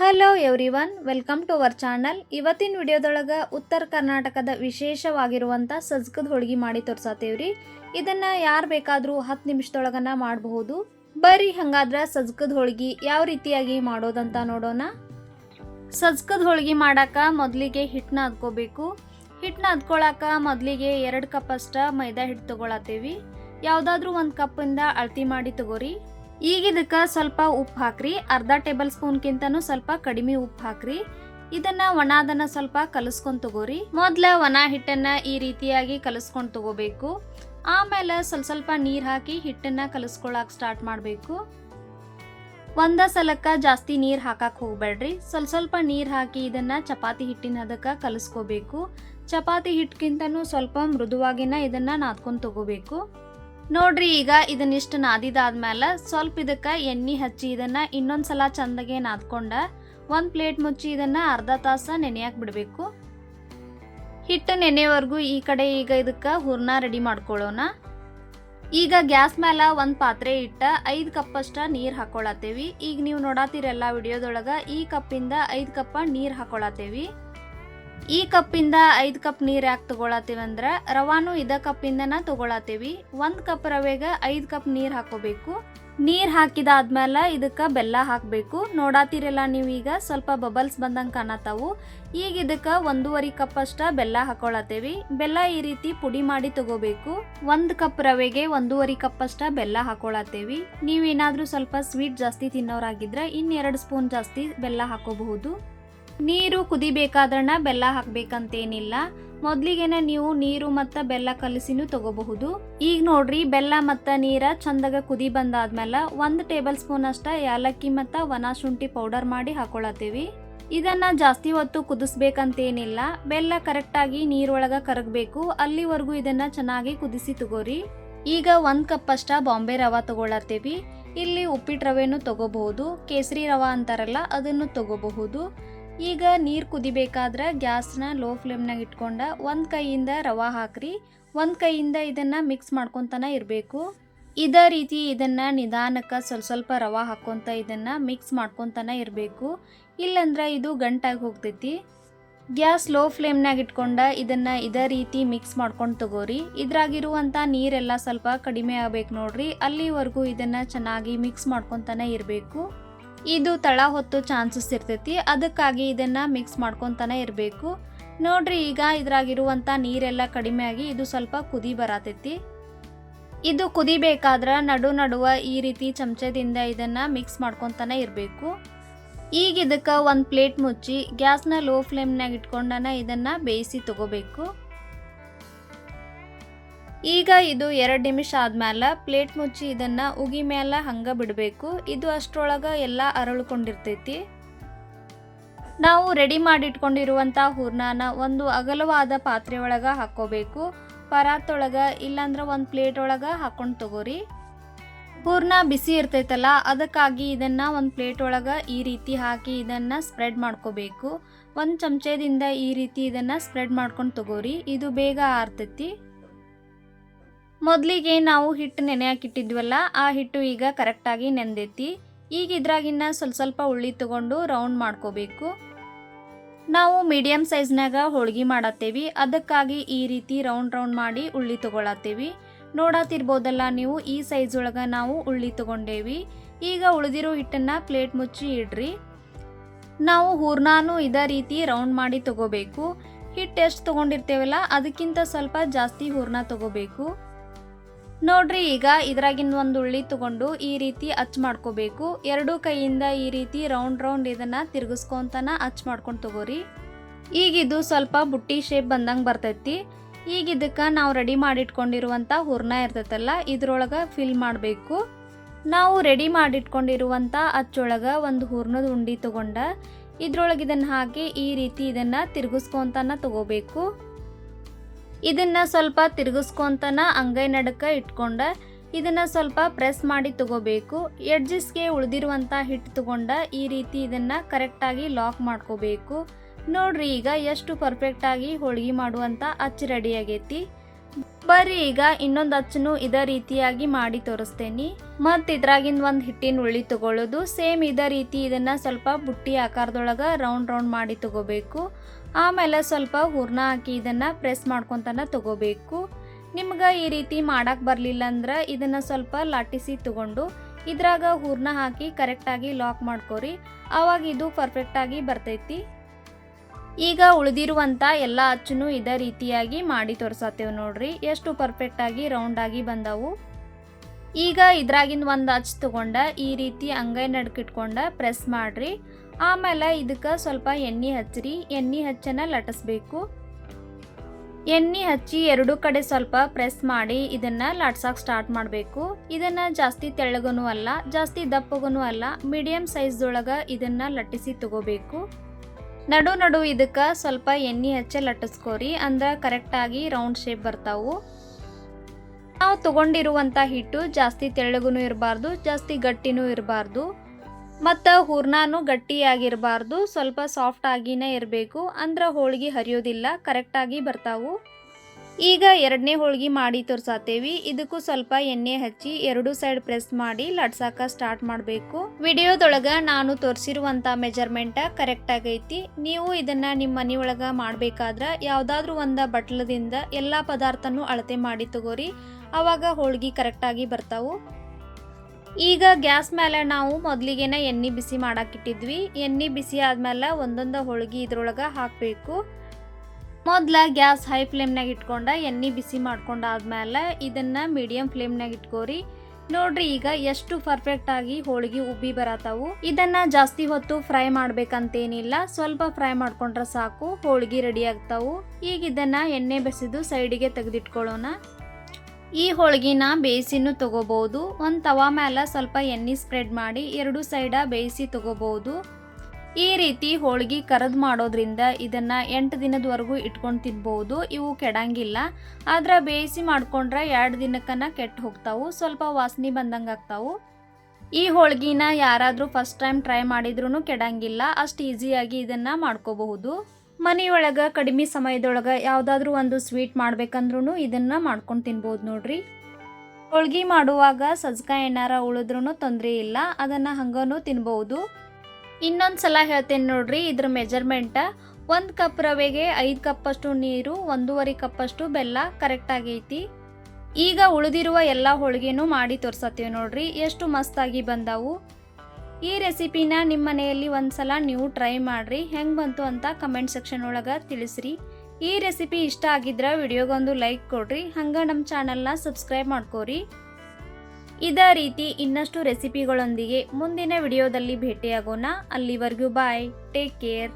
Hello everyone welcome to our channel ಇವತ್ತಿನ ವಿಡಿಯೋದೊಳಗೆ ಉತ್ತರ ಕರ್ನಾಟಕದ ವಿಶೇಷವಾಗಿರುವಂಥ ಸಜ್ಕದ ಹೋಳಿಗೆ ಮಾಡಿ ತೋರ್ಸಾತೇವ್ರಿ. ಇದನ್ನು ಯಾರು ಬೇಕಾದರೂ ಹತ್ತು ನಿಮಿಷದೊಳಗನ್ನ ಮಾಡಬಹುದು. ಬರ್ರಿ, ಹಂಗಾದ್ರೆ ಸಜ್ಕದ ಹೋಳಿಗೆ ಯಾವ ರೀತಿಯಾಗಿ ಮಾಡೋದಂತ ನೋಡೋಣ. ಸಜ್ಕದ ಹೋಳಿಗೆ ಮಾಡಾಕ ಮೊದಲಿಗೆ ಹಿಟ್ಟನ್ನ ಅದ್ಕೋಬೇಕು ಹಿಟ್ಟನ್ನ ಅದ್ಕೊಳಕ ಮೊದಲಿಗೆ ಎರಡು ಕಪ್ ಅಷ್ಟ ಮೈದಾ ಹಿಟ್ಟು ತೊಗೊಳತ್ತೀವಿ ಯಾವುದಾದ್ರೂ ಒಂದು ಕಪ್ಪಿಂದ ಅಳತಿ ಮಾಡಿ ತಗೋರಿ. ಈಗ ಇದಕ್ಕೆ ಸ್ವಲ್ಪ ಉಪ್ಪು ಹಾಕ್ರಿ. ಅರ್ಧ ಟೇಬಲ್ ಸ್ಪೂನ್ಗಿಂತನೂ ಸ್ವಲ್ಪ ಕಡಿಮೆ ಉಪ್ಪು ಹಾಕ್ರಿ. ಇದನ್ನ ಒಣದನ್ನ ಸ್ವಲ್ಪ ಕಲಸ್ಕೊಂಡು ತಗೋರಿ. ಮೊದಲ ಒಣ ಹಿಟ್ಟನ್ನ ಈ ರೀತಿಯಾಗಿ ಕಲಸ್ಕೊಂಡು ತಗೋಬೇಕು. ಆಮೇಲೆ ಸ್ವಲ್ಪ ಸ್ವಲ್ಪ ನೀರು ಹಾಕಿ ಹಿಟ್ಟನ್ನ ಕಲಸ್ಕೊಳಕ್ ಸ್ಟಾರ್ಟ್ ಮಾಡಬೇಕು. ಒಂದ ಸಲಕ್ಕ ಜಾಸ್ತಿ ನೀರು ಹಾಕಕ್ಕೆ ಹೋಗ್ಬೇಡ್ರಿ. ಸ್ವಲ್ಪ ಸ್ವಲ್ಪ ನೀರು ಹಾಕಿ ಇದನ್ನ ಚಪಾತಿ ಹಿಟ್ಟಿನ ಅದಕ್ಕೆ ಕಲಸ್ಕೋಬೇಕು. ಚಪಾತಿ ಹಿಟ್ಗಿಂತನೂ ಸ್ವಲ್ಪ ಮೃದುವಾಗಿನ ಇದನ್ನ ನಾದ್ಕೊಂಡು ತಗೋಬೇಕು. ನೋಡ್ರಿ, ಈಗ ಇದನ್ನಿಷ್ಟು ನಾದಿದಾದ್ಮೇಲೆ ಸ್ವಲ್ಪ ಇದಕ್ಕೆ ಎಣ್ಣೆ ಹಚ್ಚಿ ಇದನ್ನ ಇನ್ನೊಂದ್ಸಲ ಚಂದಗೆ ನಾದ್ಕೊಂಡ ಒಂದು ಪ್ಲೇಟ್ ಮುಚ್ಚಿ ಇದನ್ನ ಅರ್ಧ ತಾಸು ನೆನೆಯಕ್ಕೆ ಬಿಡಬೇಕು. ಹಿಟ್ಟು ನೆನೆಯವರೆಗೂ ಈ ಕಡೆ ಈಗ ಇದಕ್ಕೆ ಹೂರ್ಣ ರೆಡಿ ಮಾಡ್ಕೊಳ್ಳೋಣ ಈಗ ಗ್ಯಾಸ್ ಮೇಲೆ ಒಂದು ಪಾತ್ರೆ ಇಟ್ಟ ಐದು ಕಪ್ಪಷ್ಟ ನೀರು ಹಾಕೊಳತ್ತೇವಿ. ಈಗ ನೀವು ನೋಡಾತಿರಲ್ಲ ವಿಡಿಯೋದೊಳಗೆ ಈ ಕಪ್ಪಿಂದ ಐದು ಕಪ್ಪ ನೀರು ಹಾಕೊಳತ್ತೇವಿ. ಈ ಕಪ್ಪಿಂದ ಐದು ಕಪ್ ನೀರು ಯಾಕೆ ತಗೊಳತ್ತೀವಿ ಅಂದ್ರೆ ರವಾನು ಇದ ಕಪ್ಪಿಂದನ ತಗೊಳತ್ತೀವಿ. ಒಂದು ಕಪ್ ರವೆಗೆ ಐದು ಕಪ್ ನೀರು ಹಾಕೋಬೇಕು. ನೀರು ಹಾಕಿದಾದ್ಮೇಲೆ ಇದಕ್ಕೆ ಬೆಲ್ಲ ಹಾಕಬೇಕು. ನೋಡಾತಿರಲ್ಲ ನೀವೀಗ, ಸ್ವಲ್ಪ ಬಬಲ್ಸ್ ಬಂದಂಗೆ ಕಾಣತ್ತಾವು. ಈಗ ಇದಕ್ಕೆ ಒಂದೂವರೆ ಕಪ್ ಅಷ್ಟ ಬೆಲ್ಲ ಹಾಕೊಳತ್ತೇವಿ. ಬೆಲ್ಲ ಈ ರೀತಿ ಪುಡಿ ಮಾಡಿ ತಗೋಬೇಕು. ಒಂದು ಕಪ್ ರವೆಗೆ ಒಂದೂವರೆ ಕಪ್ ಅಷ್ಟ ಬೆಲ್ಲ ಹಾಕೊಳತ್ತೇವಿ. ನೀವೇನಾದರೂ ಸ್ವಲ್ಪ ಸ್ವೀಟ್ ಜಾಸ್ತಿ ತಿನ್ನೋರಾಗಿದ್ರೆ ಇನ್ನೆರಡು ಸ್ಪೂನ್ ಜಾಸ್ತಿ ಬೆಲ್ಲ ಹಾಕೋಬಹುದು. ನೀರು ಕುದಿಬೇಕಾದ್ರನ ಬೆಲ್ಲ ಹಾಕ್ಬೇಕಂತೇನಿಲ್ಲ. ಮೊದ್ಲಿಗೆನ ನೀವು ನೀರು ಮತ್ತು ಬೆಲ್ಲ ಕಲಸಿನೂ ತಗೋಬಹುದು. ಈಗ ನೋಡ್ರಿ, ಬೆಲ್ಲ ಮತ್ತು ನೀರ ಚಂದಾಗ ಕುದಿ ಬಂದಾದ್ಮೇಲೆ ಒಂದು ಟೇಬಲ್ ಸ್ಪೂನ್ ಅಷ್ಟ ಯಾಲಕ್ಕಿ ಮತ್ತು ಒಣ ಶುಂಠಿ ಪೌಡರ್ ಮಾಡಿ ಹಾಕೊಳತ್ತೀವಿ. ಇದನ್ನ ಜಾಸ್ತಿ ಹೊತ್ತು ಕುದಿಸ್ಬೇಕಂತೇನಿಲ್ಲ. ಬೆಲ್ಲ ಕರೆಕ್ಟಾಗಿ ನೀರೊಳಗ ಕರಗಬೇಕು. ಅಲ್ಲಿವರೆಗೂ ಇದನ್ನ ಚೆನ್ನಾಗಿ ಕುದಿಸಿ ತಗೋರಿ. ಈಗ ಒಂದು ಕಪ್ ಅಷ್ಟ ಬಾಂಬೆ ರವಾ ತಗೊಳತ್ತೇವಿ. ಇಲ್ಲಿ ಉಪ್ಪಿಟ್ಟು ರವೆನೂ ತಗೋಬಹುದು. ಕೇಸರಿ ರವಾ ಅಂತಾರಲ್ಲ, ಅದನ್ನು ತಗೋಬಹುದು. ಈಗ ನೀರು ಕುದಿಬೇಕಾದ್ರೆ ಗ್ಯಾಸ್ನ ಲೋ ಫ್ಲೇಮ್ನಾಗ ಇಟ್ಕೊಂಡ ಒಂದು ಕೈಯಿಂದ ರವಾ ಹಾಕ್ರಿ. ಒಂದು ಕೈಯಿಂದ ಇದನ್ನು ಮಿಕ್ಸ್ ಮಾಡ್ಕೊತಾನೆ ಇರಬೇಕು. ಇದೇ ರೀತಿ ಇದನ್ನು ನಿಧಾನಕ್ಕೆ ಸ್ವಲ್ಪ ಸ್ವಲ್ಪ ರವಾ ಹಾಕ್ಕೊತ ಇದನ್ನು ಮಿಕ್ಸ್ ಮಾಡ್ಕೊತಾನೆ ಇರಬೇಕು. ಇಲ್ಲಂದ್ರೆ ಇದು ಗಂಟಾಗಿ ಹೋಗ್ತೈತಿ. ಗ್ಯಾಸ್ ಲೋ ಫ್ಲೇಮ್ನಾಗ ಇಟ್ಕೊಂಡ ಇದನ್ನು ಇದೇ ರೀತಿ ಮಿಕ್ಸ್ ಮಾಡ್ಕೊಂಡು ತಗೋರಿ. ಇದ್ರಾಗಿರುವಂಥ ನೀರೆಲ್ಲ ಸ್ವಲ್ಪ ಕಡಿಮೆ ಆಗ್ಬೇಕು ನೋಡ್ರಿ. ಅಲ್ಲಿವರೆಗೂ ಇದನ್ನು ಚೆನ್ನಾಗಿ ಮಿಕ್ಸ್ ಮಾಡ್ಕೊತಾನೆ ಇರಬೇಕು. ಇದು ತಳ ಹೊತ್ತು ಚಾನ್ಸಸ್ ಇರ್ತೈತಿ. ಅದಕ್ಕಾಗಿ ಇದನ್ನ ಮಿಕ್ಸ್ ಮಾಡ್ಕೊತಾನೆ ಇರಬೇಕು. ನೋಡ್ರಿ, ಈಗ ಇದ್ರಾಗಿರುವಂಥ ನೀರೆಲ್ಲ ಕಡಿಮೆ ಆಗಿ ಇದು ಸ್ವಲ್ಪ ಕುದಿ ಬರತೈತಿ. ಇದು ಕುದಿಬೇಕಾದ್ರೆ ನಡು ನಡುವ ಈ ರೀತಿ ಚಮಚದಿಂದ ಇದನ್ನ ಮಿಕ್ಸ್ ಮಾಡ್ಕೊತಾನೆ ಇರಬೇಕು. ಈಗ ಇದಕ್ಕೆ ಒಂದು ಪ್ಲೇಟ್ ಮುಚ್ಚಿ, ಗ್ಯಾಸ್ನ ಲೋ ಫ್ಲೇಮ್ನಾಗ ಇಟ್ಕೊಂಡನ ಇದನ್ನ ಬೇಯಿಸಿ ತಗೋಬೇಕು. ಈಗ ಇದು ಎರಡು ನಿಮಿಷ ಆದ್ಮೇಲೆ ಪ್ಲೇಟ್ ಮುಚ್ಚಿ ಇದನ್ನ ಉಗಿ ಮೇಲೆ ಹಂಗ ಬಿಡಬೇಕು. ಇದು ಅಷ್ಟರೊಳಗ ಎಲ್ಲ ಅರಳುಕೊಂಡಿರ್ತೈತಿ. ನಾವು ರೆಡಿ ಮಾಡಿಟ್ಕೊಂಡಿರುವಂಥ ಹೂರ್ಣನ ಒಂದು ಅಗಲವಾದ ಪಾತ್ರೆ ಒಳಗ ಹಾಕೋಬೇಕು ಪರಾತೊಳಗೆ ಇಲ್ಲಾಂದ್ರೆ ಒಂದು ಪ್ಲೇಟ್ ಒಳಗ ಹಾಕೊಂಡು ತಗೋರಿ. ಹೂರ್ಣ ಬಿಸಿ ಇರ್ತೈತಲ್ಲ, ಅದಕ್ಕಾಗಿ ಇದನ್ನ ಒಂದು ಪ್ಲೇಟ್ ಒಳಗ ಈ ರೀತಿ ಹಾಕಿ ಇದನ್ನ ಸ್ಪ್ರೆಡ್ ಮಾಡ್ಕೋಬೇಕು. ಒಂದು ಚಮಚದಿಂದ ಈ ರೀತಿ ಇದನ್ನ ಸ್ಪ್ರೆಡ್ ಮಾಡ್ಕೊಂಡು ತಗೋರಿ. ಇದು ಬೇಗ ಆರ್ತೈತಿ. ಮೊದಲಿಗೆ ನಾವು ಹಿಟ್ಟು ನೆನೆ ಹಾಕಿಟ್ಟಿದ್ವಲ್ಲ ಆ ಹಿಟ್ಟು ಈಗ ಕರೆಕ್ಟಾಗಿ ನೆಂದೈತಿ. ಈಗ ಇದ್ರಾಗಿನ್ನ ಸ್ವಲ್ಪ ಸ್ವಲ್ಪ ಉಳ್ಳಿ ತಗೊಂಡು ರೌಂಡ್ ಮಾಡ್ಕೋಬೇಕು. ನಾವು ಮೀಡಿಯಮ್ ಸೈಜ್ನಾಗ ಹೋಳ್ಗೆ ಮಾಡತ್ತೇವಿ. ಅದಕ್ಕಾಗಿ ಈ ರೀತಿ ರೌಂಡ್ ರೌಂಡ್ ಮಾಡಿ ಉಳ್ಳಿ ತಗೊಳತ್ತೇವಿ. ನೋಡತ್ತಿರ್ಬೋದಲ್ಲ ನೀವು, ಈ ಸೈಜ್ ಒಳಗೆ ನಾವು ಉಳ್ಳಿ ತಗೊಂಡೇವಿ. ಈಗ ಉಳಿದಿರೋ ಹಿಟ್ಟನ್ನು ಪ್ಲೇಟ್ ಮುಚ್ಚಿ ಇಡ್ರಿ. ನಾವು ಹೂರ್ನಾನು ಇದೇ ರೀತಿ ರೌಂಡ್ ಮಾಡಿ ತಗೋಬೇಕು. ಹಿಟ್ಟು ಎಷ್ಟು ತೊಗೊಂಡಿರ್ತೇವಲ್ಲ, ಅದಕ್ಕಿಂತ ಸ್ವಲ್ಪ ಜಾಸ್ತಿ ಹೂರ್ಣ ತಗೋಬೇಕು. ನೋಡ್ರಿ, ಈಗ ಇದ್ರಾಗಿಂದ ಒಂದು ಉಳ್ಳಿ ತಗೊಂಡು ಈ ರೀತಿ ಹಚ್ ಮಾಡ್ಕೋಬೇಕು. ಎರಡೂ ಕೈಯಿಂದ ಈ ರೀತಿ ರೌಂಡ್ ರೌಂಡ್ ಇದನ್ನ ತಿರ್ಗಿಸ್ಕೊಂತನ ಹಚ್ ಮಾಡ್ಕೊಂಡು ತಗೋರಿ. ಈಗ ಇದು ಸ್ವಲ್ಪ ಬುಟ್ಟಿ ಶೇಪ್ ಬಂದಂಗೆ ಬರ್ತೈತಿ. ಈಗ ಇದಕ್ಕೆ ನಾವು ರೆಡಿ ಮಾಡಿಟ್ಕೊಂಡಿರುವಂಥ ಹೂರ್ಣ ಇರ್ತೈತಲ್ಲ, ಇದ್ರೊಳಗೆ ಫಿಲ್ ಮಾಡಬೇಕು. ನಾವು ರೆಡಿ ಮಾಡಿಟ್ಕೊಂಡಿರುವಂಥ ಅಚ್ಚೊಳಗೆ ಒಂದು ಹೂರ್ಣದ ಉಂಡಿ ತಗೊಂಡ, ಇದ್ರೊಳಗೆ ಇದನ್ನು ಹಾಕಿ ಈ ರೀತಿ ಇದನ್ನು ತಿರ್ಗಿಸ್ಕೊಂತನ ತಗೋಬೇಕು. ಇದನ್ನ ಸ್ವಲ್ಪ ತಿರುಗಿಸ್ಕೊಂತನ ಅಂಗೈ ನಡಕ ಇಟ್ಕೊಂಡ ಇದನ್ನ ಸ್ವಲ್ಪ ಪ್ರೆಸ್ ಮಾಡಿ ತಗೋಬೇಕು. ಎಡ್ಜಸ್ಗೆ ಉಳಿದಿರುವಂಥ ಹಿಟ್ಟು ತಗೊಂಡ ಈ ರೀತಿ ಇದನ್ನ ಕರೆಕ್ಟಾಗಿ ಲಾಕ್ ಮಾಡ್ಕೋಬೇಕು. ನೋಡ್ರಿ ಈಗ ಎಷ್ಟು ಪರ್ಫೆಕ್ಟಾಗಿ ಹೋಳಿಗೆ ಮಾಡುವಂಥ ಅಚ್ಚು ರೆಡಿ ಆಗೈತಿ. ಬರ್ರಿ, ಈಗ ಇನ್ನೊಂದು ಅಚ್ಚನು ಇದೇ ರೀತಿಯಾಗಿ ಮಾಡಿ ತೋರಿಸ್ತೇನೆ. ಮತ್ತು ಇದ್ರಾಗಿಂದ ಒಂದು ಹಿಟ್ಟಿನ ಉಳ್ಳಿ ತಗೊಳ್ಳೋದು ಸೇಮ್ ಇದೇ ರೀತಿ ಇದನ್ನು ಸ್ವಲ್ಪ ಬುಟ್ಟಿ ಆಕಾರದೊಳಗೆ ರೌಂಡ್ ರೌಂಡ್ ಮಾಡಿ ತಗೋಬೇಕು. ಆಮೇಲೆ ಸ್ವಲ್ಪ ಹೂರ್ಣ ಹಾಕಿ ಇದನ್ನು ಪ್ರೆಸ್ ಮಾಡ್ಕೊತಾನೆ ತಗೋಬೇಕು. ನಿಮ್ಗೆ ಈ ರೀತಿ ಮಾಡಕ್ಕೆ ಬರಲಿಲ್ಲ ಅಂದ್ರೆ ಇದನ್ನು ಸ್ವಲ್ಪ ಲಾಟಿಸಿ ತಗೊಂಡು ಇದ್ರಾಗ ಹೂರ್ಣ ಹಾಕಿ ಕರೆಕ್ಟಾಗಿ ಲಾಕ್ ಮಾಡ್ಕೋರಿ. ಆವಾಗ ಇದು ಪರ್ಫೆಕ್ಟಾಗಿ ಬರ್ತೈತಿ. ಈಗ ಉಳಿದಿರುವಂಥ ಎಲ್ಲ ಅಚ್ಚನ್ನು ಇದೇ ರೀತಿಯಾಗಿ ಮಾಡಿ ತೋರ್ಸತ್ತೇವೆ ನೋಡ್ರಿ. ಎಷ್ಟು ಪರ್ಫೆಕ್ಟಾಗಿ ರೌಂಡಾಗಿ ಬಂದವು. ಈಗ ಇದ್ರಾಗಿಂದ ಒಂದು ಅಚ್ಚು ತಗೊಂಡ, ಈ ರೀತಿ ಅಂಗೈ ನಡ್ಕಿಟ್ಕೊಂಡ ಪ್ರೆಸ್ ಮಾಡ್ರಿ. ಆಮೇಲೆ ಇದಕ್ಕೆ ಸ್ವಲ್ಪ ಎಣ್ಣೆ ಹಚ್ಚಿರಿ. ಎಣ್ಣೆ ಹಚ್ಚನ ಲಟಿಸ್ಬೇಕು. ಎಣ್ಣೆ ಹಚ್ಚಿ ಎರಡು ಕಡೆ ಸ್ವಲ್ಪ ಪ್ರೆಸ್ ಮಾಡಿ ಇದನ್ನು ಲಟ್ಸಕ್ಕೆ ಸ್ಟಾರ್ಟ್ ಮಾಡಬೇಕು. ಇದನ್ನು ಜಾಸ್ತಿ ತೆಳ್ಳಗನೂ ಅಲ್ಲ, ಜಾಸ್ತಿ ದಪ್ಪಗೂ ಅಲ್ಲ ಮೀಡಿಯಮ್ ಸೈಜ್ದೊಳಗೆ ಇದನ್ನು ಲಟ್ಟಿಸಿ ತಗೋಬೇಕು. ನಡು ನಡು ಇದಕ್ಕೆ ಸ್ವಲ್ಪ ಎಣ್ಣೆ ಹಚ್ಚಿ ಲಟ್ಟಿಸ್ಕೋರಿ ಅಂದ್ರೆ ಕರೆಕ್ಟಾಗಿ ರೌಂಡ್ ಶೇಪ್ ಬರ್ತಾವು. ನಾವು ತಗೊಂಡಿರುವಂಥ ಹಿಟ್ಟು ಜಾಸ್ತಿ ತೆಳ್ಳಗೂ ಇರಬಾರ್ದು, ಜಾಸ್ತಿ ಗಟ್ಟಿನೂ ಇರಬಾರ್ದು. ಮತ್ತು ಹೂರ್ಣನೂ ಗಟ್ಟಿಯಾಗಿರಬಾರ್ದು, ಸ್ವಲ್ಪ ಸಾಫ್ಟ್ ಆಗಿನೇ ಇರಬೇಕು, ಅಂದ್ರೆ ಹೋಳಿಗೆ ಹರಿಯೋದಿಲ್ಲ ಕರೆಕ್ಟಾಗಿ ಬರ್ತಾವು. ಈಗ ಎರಡನೇ ಹೋಳಿಗೆ ಮಾಡಿ ತೋರ್ಸಾತೇವಿ. ಇದಕ್ಕೂ ಸ್ವಲ್ಪ ಎಣ್ಣೆ ಹಚ್ಚಿ ಎರಡು ಸೈಡ್ ಪ್ರೆಸ್ ಮಾಡಿ ಲಡ್ಸಾಕ ಸ್ಟಾರ್ಟ್ ಮಾಡಬೇಕು. ವಿಡಿಯೋದೊಳಗೆ ನಾನು ತೋರಿಸಿರುವಂತ ಮೆಜರ್ಮೆಂಟ್ ಕರೆಕ್ಟ್ ಆಗೈತಿ. ನೀವು ಇದನ್ನ ನಿಮ್ಮ ಮನೆಯೊಳಗೆ ಮಾಡಬೇಕಾದ್ರೆ ಯಾವ್ದಾದ್ರು ಒಂದ ಬಟ್ಲದಿಂದ ಎಲ್ಲಾ ಪದಾರ್ಥನೂ ಅಳತೆ ಮಾಡಿ ತಗೋರಿ. ಆವಾಗ ಹೋಳ್ಗೆ ಕರೆಕ್ಟಾಗಿ ಬರ್ತಾವು. ಈಗ ಗ್ಯಾಸ್ ಮೇಲೆ ನಾವು ಮೊದಲಿಗೆನ ಎಣ್ಣೆ ಬಿಸಿ ಮಾಡಾಕಿಟ್ಟಿದ್ವಿ. ಎಣ್ಣೆ ಬಿಸಿ ಆದ್ಮೇಲೆ ಒಂದೊಂದು ಹೋಳ್ಗೆ ಇದ್ರೊಳಗೆ ಹಾಕಬೇಕು. ಮೊದಲ ಗ್ಯಾಸ್ ಹೈ ಫ್ಲೇಮ್ನಾಗ ಇಟ್ಕೊಂಡ, ಎಣ್ಣೆ ಬಿಸಿ ಮಾಡ್ಕೊಂಡಾದ್ಮೇಲೆ ಇದನ್ನು ಮೀಡಿಯಮ್ ಫ್ಲೇಮ್ನಾಗ ಇಟ್ಕೋರಿ. ನೋಡ್ರಿ ಈಗ ಎಷ್ಟು ಪರ್ಫೆಕ್ಟ್ ಆಗಿ ಹೋಳಿಗೆ ಉಬ್ಬಿ ಬರತಾವು. ಇದನ್ನ ಜಾಸ್ತಿ ಹೊತ್ತು ಫ್ರೈ ಮಾಡ್ಬೇಕಂತೇನಿಲ್ಲ, ಸ್ವಲ್ಪ ಫ್ರೈ ಮಾಡ್ಕೊಂಡ್ರೆ ಸಾಕು, ಹೋಳಿಗೆ ರೆಡಿ ಆಗ್ತಾವು. ಈಗ ಇದನ್ನ ಎಣ್ಣೆ ಬೆಸಿದು ಸೈಡಿಗೆ ತೆಗೆದಿಟ್ಕೊಳ್ಳೋಣ. ಈ ಹೋಳಿಗೆನ ಬೇಯಿಸಿನೂ ತಗೋಬಹುದು ಒಂದು ತವಾ ಮೇಲೆ ಸ್ವಲ್ಪ ಎಣ್ಣೆ ಸ್ಪ್ರೆಡ್ ಮಾಡಿ, ಎರಡು ಸೈಡ ಬೇಯಿಸಿ ತಗೋಬಹುದು ಈ ರೀತಿ ಹೋಳಿಗೆ ಕರದ್ ಮಾಡೋದ್ರಿಂದ ಇದನ್ನ ಎಂಟು ದಿನದವರೆಗೂ ಇಟ್ಕೊಂಡು ತಿನ್ಬಹುದು ಇವು ಕೆಡಂಗಿಲ್ಲ. ಆದ್ರೆ ಬೇಯಿಸಿ ಮಾಡ್ಕೊಂಡ್ರೆ ಎರಡು ದಿನಕ್ಕನ್ನ ಕೆಟ್ಟು ಹೋಗ್ತಾವು. ಸ್ವಲ್ಪ ವಾಸನೆ ಬಂದಂಗೆ ಆಗ್ತಾವು. ಈ ಹೋಳ್ಗಿನ ಯಾರಾದರೂ ಫಸ್ಟ್ ಟೈಮ್ ಟ್ರೈ ಮಾಡಿದ್ರೂ ಕೆಡಂಗಿಲ್ಲ. ಅಷ್ಟು ಈಸಿಯಾಗಿ ಇದನ್ನು ಮಾಡ್ಕೋಬಹುದು. ಮನೆಯೊಳಗೆ ಕಡಿಮೆ ಸಮಯದೊಳಗೆ ಯಾವುದಾದ್ರೂ ಒಂದು ಸ್ವೀಟ್ ಮಾಡ್ಬೇಕಂದ್ರೂ ಇದನ್ನು ಮಾಡ್ಕೊಂಡು ತಿನ್ಬೋದು ನೋಡ್ರಿ. ಹೋಳ್ಗೆ ಮಾಡುವಾಗ ಸಜ್ಕ ಏನಾರ ಉಳಿದ್ರೂ ತೊಂದರೆ ಇಲ್ಲ. ಅದನ್ನು ಹಂಗನೂ ತಿನ್ಬೋದು. ಇನ್ನೊಂದು ಸಲ ಹೇಳ್ತೇನೆ ನೋಡ್ರಿ, ಇದ್ರ ಮೆಜರ್ಮೆಂಟ ಒಂದು ಕಪ್ ರವೆಗೆ ಐದು ಕಪ್ಪಷ್ಟು ನೀರು, ಒಂದೂವರೆ ಕಪ್ಪಷ್ಟು ಬೆಲ್ಲ ಕರೆಕ್ಟಾಗೈತಿ ಈಗ ಉಳಿದಿರುವ ಎಲ್ಲ ಹೋಳಿಗೆನೂ ಮಾಡಿ ತೋರ್ಸತ್ತೀವಿ ನೋಡ್ರಿ, ಎಷ್ಟು ಮಸ್ತಾಗಿ ಬಂದಾವು. ಈ ರೆಸಿಪಿನ ನಿಮ್ಮ ಮನೆಯಲ್ಲಿ ಒಂದ್ಸಲ ನೀವು ಟ್ರೈ ಮಾಡಿರಿ, ಹೆಂಗೆ ಬಂತು ಅಂತ ಕಮೆಂಟ್ ಸೆಕ್ಷನ್ ಒಳಗೆ ತಿಳಿಸ್ರಿ. ಈ ರೆಸಿಪಿ ಇಷ್ಟ ಆಗಿದ್ರೆ ವಿಡಿಯೋಗೊಂದು ಲೈಕ್ ಕೊಡ್ರಿ, ಹಂಗೆ ನಮ್ಮ ಚಾನಲ್ನ ಸಬ್ಸ್ಕ್ರೈಬ್ ಮಾಡ್ಕೋರಿ. ಇದೇ ರೀತಿ ಇನ್ನಷ್ಟು ರೆಸಿಪಿಗಳೊಂದಿಗೆ ಮುಂದಿನ ವಿಡಿಯೋದಲ್ಲಿ ಭೇಟಿಯಾಗೋಣ. ಅಲ್ಲಿವರೆಗೂ ಬಾಯ್ ಟೇಕ್ ಕೇರ್